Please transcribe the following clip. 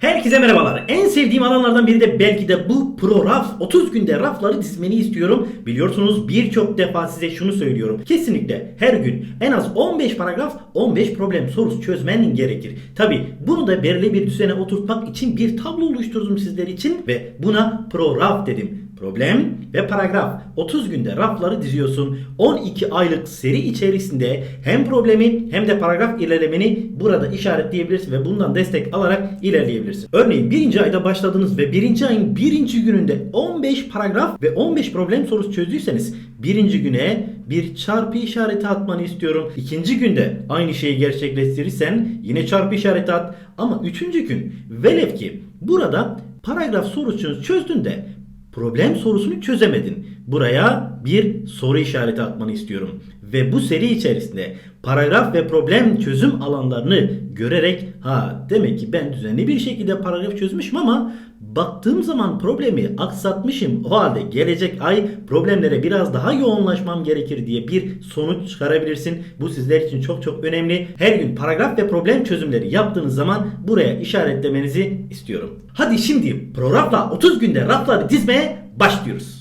Herkese merhabalar. En sevdiğim alanlardan biri de belki de bu pro raf. 30 günde rafları dizmeni istiyorum. Biliyorsunuz birçok defa size şunu söylüyorum. Kesinlikle her gün en az 15 paragraf 15 problem sorusu çözmen gerekir. Tabi bunu da belirli bir düzene oturtmak için bir tablo oluşturdum sizler için ve buna pro raf dedim. Problem ve paragraf 30 günde rafları diziyorsun. 12 aylık seri içerisinde hem problemi hem de paragraf ilerlemeni burada işaretleyebilirsin ve bundan destek alarak ilerleyebilirsin. Örneğin birinci ayda başladınız ve birinci ayın birinci gününde 15 paragraf ve 15 problem sorusu çözdüyseniz birinci güne bir çarpı işareti atmanı istiyorum. İkinci günde aynı şeyi gerçekleştirirsen yine çarpı işareti at. Ama üçüncü gün velev ki burada paragraf sorusunu çözdün de problem sorusunu çözemedin. Buraya bir soru işareti atmanı istiyorum. Ve bu seri içerisinde paragraf ve problem çözüm alanlarını görerek ha demek ki ben düzenli bir şekilde paragraf çözmüşüm ama baktığım zaman problemi aksatmışım. O halde gelecek ay problemlere biraz daha yoğunlaşmam gerekir diye bir sonuç çıkarabilirsin. Bu sizler için çok çok önemli. Her gün paragraf ve problem çözümleri yaptığınız zaman buraya işaretlemenizi istiyorum. Hadi şimdi ProRaf'la 30 günde rafları dizmeye başlıyoruz.